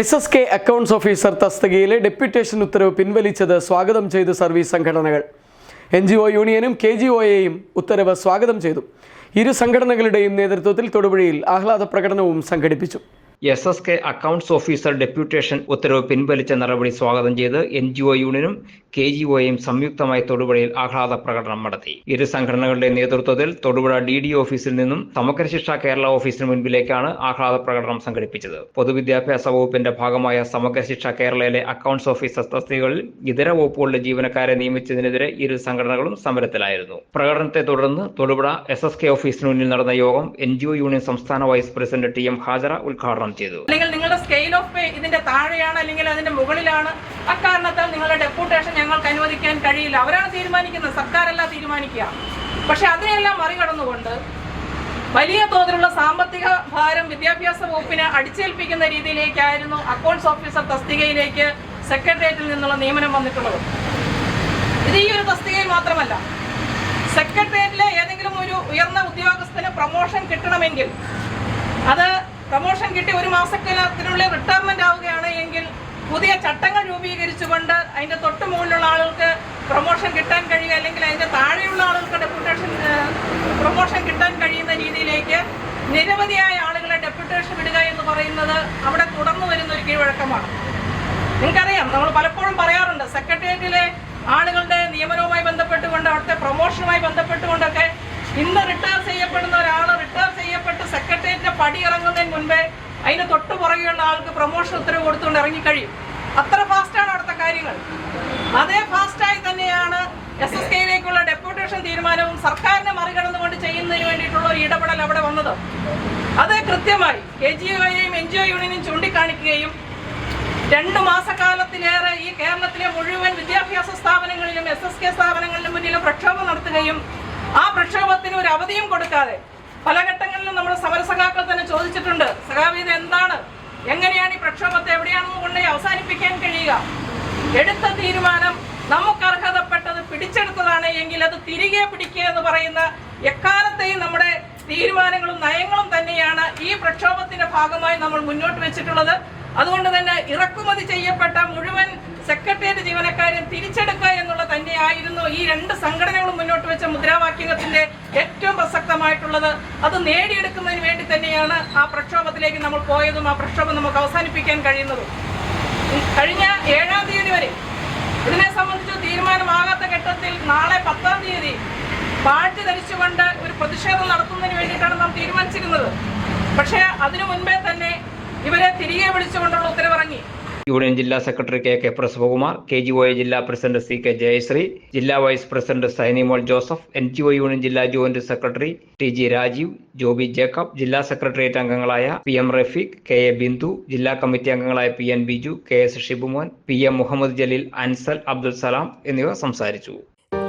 S S K accounts officer തസ്തികയിലെ deputation ഉത്തരവ് പിൻവലിച്ചത് സ്വാഗതം ചെയ്ത് സർവീസ് സംഘടനകൾ. എൻ ജി ഒ യൂണിയനും കെ ജി ഒയെയും ഉത്തരവ് സ്വാഗതം ചെയ്തു. ഇരു സംഘടനകളുടെയും നേതൃത്വത്തിൽ തൊടുപുഴയിൽ ആഹ്ലാദ പ്രകടനവും സംഘടിപ്പിച്ചു. S S K accounts officer deputation ഉത്തരവ് പിൻവലിച്ച നടപടി സ്വാഗതം ചെയ്ത് എൻ ജി ഒ യൂണിയനും കെ ജി ഒയും സംയുക്തമായി തൊടുപുഴയിൽ ആഹ്ലാദ പ്രകടനം നടത്തി. ഇരു സംഘടനകളുടെ നേതൃത്വത്തിൽ തൊടുപുഴ ഡി ഡി ഓഫീസിൽ നിന്നും സമഗ്ര ശിക്ഷ കേരള ഓഫീസിന് മുൻപിലേക്കാണ് ആഹ്ലാദ പ്രകടനം സംഘടിപ്പിച്ചത്. പൊതുവിദ്യാഭ്യാസ വകുപ്പിന്റെ ഭാഗമായ സമഗ്ര ശിക്ഷ കേരളയിലെ അക്കൗണ്ട്സ് ഓഫീസർ തസ്തികകളിൽ ഇതര വകുപ്പുകളുടെ ജീവനക്കാരെ നിയമിച്ചതിനെതിരെ ഇരു സംഘടനകളും സമരത്തിലായിരുന്നു. പ്രകടനത്തെ തുടർന്ന് തൊടുപുഴ എസ് എസ് കെ ഓഫീസിന് മുന്നിൽ നടന്ന യോഗം എൻ ജി ഒ യൂണിയൻ സംസ്ഥാന vice president T M Hajara ഉദ്ഘാടനം ചെയ്തു. അല്ലെങ്കിൽ നിങ്ങളുടെ സ്കെയിൽ ഓഫ് പേ ഇതിന്റെ താഴെയാണ് അല്ലെങ്കിൽ അതിന്റെ മുകളിലാണ്. അക്കാരണത്താൽ നിങ്ങളുടെ ഡെപ്യൂട്ടേഷൻ ഞങ്ങൾക്ക് അനുവദിക്കാൻ കഴിയില്ല. അവരാണ് തീരുമാനിക്കുന്നത്. സർക്കാരല്ല തീരുമാനിക്കുക. പക്ഷെ അതിനെല്ലാം മറികടന്നുകൊണ്ട് വലിയ തോതിലുള്ള സാമ്പത്തിക ഭാരം വിദ്യാഭ്യാസ വകുപ്പിന് അടിച്ചേൽപ്പിക്കുന്ന രീതിയിലേക്കായിരുന്നു അക്കൗണ്ട്സ് ഓഫീസർ തസ്തികയിലേക്ക് സെക്രട്ടേറിയറ്റിൽ നിന്നുള്ള നിയമനം വന്നിട്ടുള്ളത്. ഇത് ഈ ഒരു തസ്തികയിൽ മാത്രമല്ല. സെക്രട്ടേറിയറ്റിലെ ഏതെങ്കിലും ഒരു ഉയർന്ന ഉദ്യോഗസ്ഥന് പ്രൊമോഷൻ കിട്ടണമെങ്കിൽ അത് പ്രൊമോഷൻ കിട്ടി ഒരു മാസക്കാലത്തിനുള്ളിൽ റിട്ടയർമെന്റ് ആവുകയാണ് എങ്കിൽ പുതിയ ചട്ടങ്ങൾ രൂപീകരിച്ചുകൊണ്ട് അതിന്റെ തൊട്ട് മുകളിലുള്ള ആളുകൾക്ക് പ്രൊമോഷൻ കിട്ടാൻ കഴിയുക അല്ലെങ്കിൽ അതിന്റെ താഴെയുള്ള ആളുകൾക്ക് ഡെപ്യൂട്ടേഷൻ പ്രൊമോഷൻ കിട്ടാൻ കഴിയുന്ന രീതിയിലേക്ക് നിരവധിയായ ആളുകളെ ഡെപ്യൂട്ടേഷൻ വിടുക എന്ന് പറയുന്നത് അവിടെ തുടർന്നു വരുന്ന ഒരു കീഴ്വഴക്കമാണ്. നിങ്ങൾക്കറിയാം നമ്മൾ പലപ്പോഴും പറയാറുണ്ട് സെക്രട്ടേറിയറ്റിലെ ആളുകളുടെ നിയമനവുമായി ബന്ധപ്പെട്ടുകൊണ്ട് അവിടുത്തെ പ്രൊമോഷനുമായി ബന്ധപ്പെട്ടുകൊണ്ടൊക്കെ ഇന്ന് റിട്ടയർ ചെയ്യപ്പെടുന്ന ഒരാൾ റിട്ടയർ ചെയ്യപ്പെട്ട് സെക്രട്ടേറിയറ്റിന്റെ പടി ഇറങ്ങുന്നതിന് മുൻപേ അതിന് തൊട്ട് പുറകെയുള്ള ആൾക്ക് പ്രൊമോഷൻ ഉത്തരവ് കൊടുത്തുകൊണ്ട് ഇറങ്ങിക്കഴിയും. അത്ര ഫാസ്റ്റാണ് അവിടുത്തെ കാര്യങ്ങൾ. അതേ ഫാസ്റ്റായി തന്നെയാണ് എസ് എസ് കെയിലേക്കുള്ള ഡെപ്യൂട്ടേഷൻ തീരുമാനവും സർക്കാരിനെ മറികടന്നുകൊണ്ട് ചെയ്യുന്നതിന് വേണ്ടിയിട്ടുള്ള ഒരു ഇടപെടൽ അവിടെ വന്നത്. അത് കൃത്യമായി കെ ജി ഒയെയും എൻ ജി ഒ യൂണിയനും ചൂണ്ടിക്കാണിക്കുകയും രണ്ടു മാസക്കാലത്തിലേറെ ഈ കേരളത്തിലെ മുഴുവൻ വിദ്യാഭ്യാസ സ്ഥാപനങ്ങളിലും എസ് എസ് കെ സ്ഥാപനങ്ങളിലും മുന്നിലും പ്രക്ഷോഭം നടത്തുകയും ആ പ്രക്ഷോഭത്തിന് ഒരു അവധിയും കൊടുക്കാതെ പല ഘട്ടങ്ങളിലും നമ്മുടെ സമരസഖാക്കൾ തന്നെ ചോദിച്ചിട്ടുണ്ട് സഖാവ് ഇത് എന്താണ്? എങ്ങനെയാണ് ഈ പ്രക്ഷോഭത്തെ എവിടെയാണെന്ന് കൊണ്ടുപോയി അവസാനിപ്പിക്കാൻ കഴിയുക? എടുത്ത തീരുമാനം നമുക്ക് അർഹതപ്പെട്ടത് പിടിച്ചെടുത്തതാണ് എങ്കിൽ അത് തിരികെ പിടിക്കുക എന്ന് പറയുന്ന എക്കാലത്തെയും നമ്മുടെ തീരുമാനങ്ങളും നയങ്ങളും തന്നെയാണ് ഈ പ്രക്ഷോഭത്തിന്റെ ഭാഗമായി നമ്മൾ മുന്നോട്ട് വെച്ചിട്ടുള്ളത്. അതുകൊണ്ട് തന്നെ ഇറക്കുമതി ചെയ്യപ്പെട്ട മുഴുവൻ സെക്രട്ടേറിയറ്റ് ജീവനക്കാരെ തിരിച്ചെടുക്കുക തന്നെയായിരുന്നു ഈ രണ്ട് സംഘടനകളും മുന്നോട്ട് വെച്ച മുദ്രാവാക്യത്തിന്റെ ഏറ്റവും പ്രസക്തമായിട്ടുള്ളത്. അത് നേടിയെടുക്കുന്നതിന് വേണ്ടി തന്നെയാണ് ആ പ്രക്ഷോഭത്തിലേക്ക് നമ്മൾ പോയതും ആ പ്രക്ഷോഭം നമുക്ക് അവസാനിപ്പിക്കാൻ കഴിയുന്നതും. കഴിഞ്ഞ ഏഴാം തീയതി വരെ ഇതിനെ സംബന്ധിച്ച് തീരുമാനമാകാത്ത ഘട്ടത്തിൽ നാളെ പത്താം തീയതി പാഴ്ത്തി ധരിച്ചുകൊണ്ട് ഒരു പ്രതിഷേധം നടത്തുന്നതിന് വേണ്ടിയിട്ടാണ് നാം തീരുമാനിച്ചിരുന്നത്. പക്ഷേ അതിനു മുൻപേ തന്നെ യൂണിയൻ ജില്ലാ secretary K K Prasavakumar K G O ജില്ലാ പ്രസിഡന്റ് സി കെ ജയശ്രീ ജില്ലാ vice president Sainimol Joseph N G O union ജില്ലാ joint secretary T G Rajeev Joby Jacob ജില്ലാ സെക്രട്ടേറിയറ്റ് അംഗങ്ങളായ P M Rafeeq K A Bindu ജില്ലാ committee അംഗങ്ങളായ P N Biju K S Shibumon P M Muhammad Jaleel Ansal Abdul Salam എന്നിവർ സംസാരിച്ചു.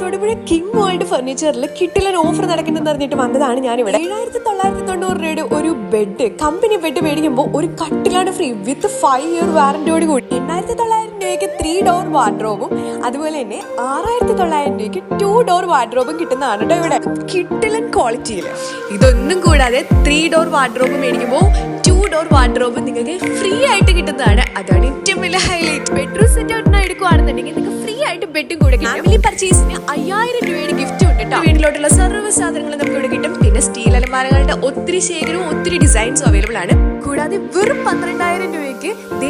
Thodupuzha King World ഫർണിച്ചറിൽ കിട്ടിലൻ offer നടക്കുന്നെന്ന് അറിഞ്ഞിട്ട് വന്നതാണ് ഞാനിവിടെ. ഏഴായിരത്തി തൊള്ളായിരത്തി തൊണ്ണൂറ് രൂപയുടെ ഒരു ബെഡ് കമ്പനി ബെഡ് മേടിക്കുമ്പോൾ ഒരു കട്ടിലാണ് ഫ്രീ വിത്ത് ഫൈവ് ഇയർ വാറന്റിയോട് കൂടി. എണ്ണായിരത്തി തൊള്ളായിരം രൂപയ്ക്ക് ത്രീ ഡോർ വാർഡ്രോബും അതുപോലെ തന്നെ ആറായിരത്തി തൊള്ളായിരം രൂപയ്ക്ക് ടു ഡോർ വാർഡ്രോബും കിട്ടുന്നതാണ് കേട്ടോ ഇവിടെ. കിട്ടിലൻ ക്വാളിറ്റിയിൽ ഇതൊന്നും കൂടാതെ ത്രീ ഡോർ വാർഡ്രോബ് മേടിക്കുമ്പോൾ ടു ഡോർ വാർഡ്രോബ് നിങ്ങൾക്ക് ഫ്രീ ആയിട്ട് കിട്ടുന്നതാണ്. അതാണ് ഏറ്റവും വലിയ ഹൈലൈറ്റ് ബെഡ്റൂം സെറ്റ് ഔട്ടിന് എടുക്കുകയാണെന്നുണ്ടെങ്കിൽ നിങ്ങൾക്ക് ഫ്രീ ആയിട്ട് ബെഡും കൂടെ ഫാമിലി പർച്ചേസിന് അയ്യായിരം രൂപയുടെ ഗിഫ്റ്റ് ഉണ്ട് കേട്ടോ. വീട്ടിലോട്ടുള്ള സർവ സാധനങ്ങൾ നമുക്ക് അലമാരകളുടെ ഒത്തിരി ശേഖരവും ഒത്തിരി ഡിസൈൻസും അവൈലബിൾ ആണ്. കൂടാതെ വെറും പന്ത്രണ്ടായിരം രൂപയ്ക്ക് ദേ